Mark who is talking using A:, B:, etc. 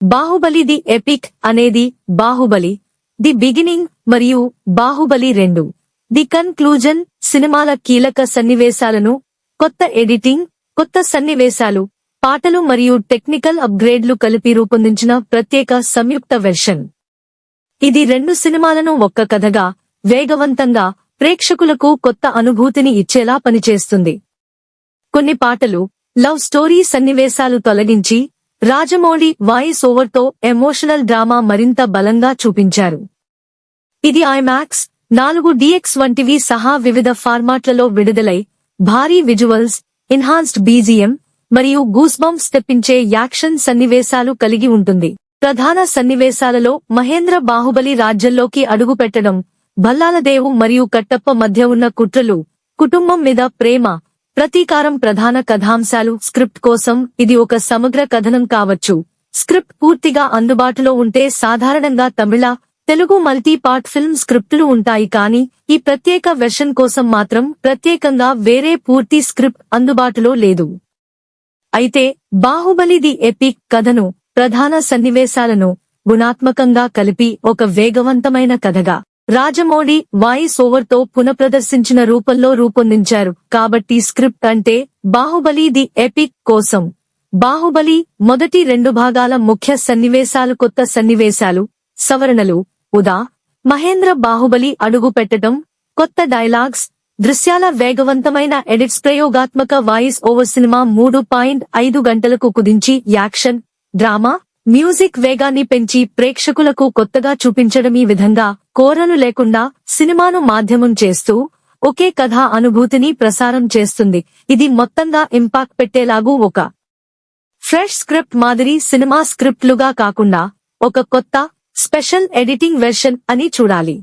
A: Baahubali the epic అనేది Baahubali the beginning మరియు బాహుబలి రెండు. ది కన్క్లూజన్ సినిమాల కీలక సన్నివేశాలను కొత్త ఎడిటింగ్ కొత్త సన్నివేశాలు పాటలు మరియు టెక్నికల్ అప్గ్రేడ్లు కలిపి రూపొందించిన ప్రత్యేక సంయుక్త వెర్షన్. ఇది రెండు సినిమాలను ఒక్క కథగా వేగవంతంగా ప్రేక్షకులకు కొత్త అనుభూతిని ఇచ్చేలా పనిచేస్తుంది. కొన్ని పాటలు లవ్ స్టోరీ సన్నివేశాలు తొలగించి రాజమౌళి వాయిస్ ఓవర్తో ఎమోషనల్ డ్రామా మరింత బలంగా చూపించారు. ఇది ఐమాక్స్ నాలుగు డిఎక్స్ వంటివి సహా వివిధ ఫార్మాట్లలో విడుదలై భారీ విజువల్స్ ఎన్హాన్స్డ్ బీజిఎం మరియు గూస్బంప్స్ తెప్పించే యాక్షన్ సన్నివేశాలు కలిగి ఉంటుంది. ప్రధాన సన్నివేశాలలో మహేంద్ర బాహుబలి రాజ్యంలోకి అడుగుపెట్టడం భల్లాలదేవు మరియు కట్టప్ప మధ్య ఉన్న కుట్రలు కుటుంబం మీద ప్రేమ ప్రతీకారం ప్రధాన కథాంశాలు. స్క్రిప్ట్ కోసం ఇది ఒక సమగ్ర కథనం కావచ్చు. స్క్రిప్ట్ పూర్తిగా అందుబాటులో ఉంటే సాధారణంగా Tamil Telugu multi part film స్క్రిప్టులు ఉంటాయి కానీ ఈ ప్రత్యేక వెర్షన్ కోసం మాత్రం ప్రత్యేకంగా వేరే పూర్తి స్క్రిప్ట్ అందుబాటులో లేదు. అయితే బాహుబలి ది ఎపిక్ కథను ప్రధాన సన్నివేశాలను గుణాత్మకంగా కలిపి ఒక వేగవంతమైన కథగా రాజమౌళి వాయిస్ ఓవర్తో పునఃప్రదర్శించిన రూపంలో రూపొందించారు. కాబట్టి స్క్రిప్ట్ అంటే బాహుబలి ది ఎపిక్ కోసం. బాహుబలి మొదటి రెండు భాగాల ముఖ్య సన్నివేశాలు కొత్త సన్నివేశాలు సవరణలు. ఉదా మహేంద్ర బాహుబలి అడుగు పెట్టడం కొత్త డైలాగ్స్ దృశ్యాల వేగవంతమైన ఎడిట్స్ ప్రయోగాత్మక వాయిస్ ఓవర్ సినిమా మూడు పాయింట్ ఐదు గంటలకు కుదించి యాక్షన్ డ్రామా మ్యూజిక్ వేగాన్ని పెంచి ప్రేక్షకులకు కొత్తగా చూపించడం ఈ విధంగా కోరలు లేకుండా సినిమాను మాధ్యమం చేస్తూ ఒకే కథా అనుభూతిని ప్రసారం చేస్తుంది. ఇది మొత్తంగా ఇంపాక్ట్ పెట్టేలాగూ ఒక ఫ్రెష్ స్క్రిప్ట్ మాదిరి సినిమా స్క్రిప్ట్లుగా కాకుండా ఒక కొత్త స్పెషల్ ఎడిటింగ్ వెర్షన్ అని చూడాలి.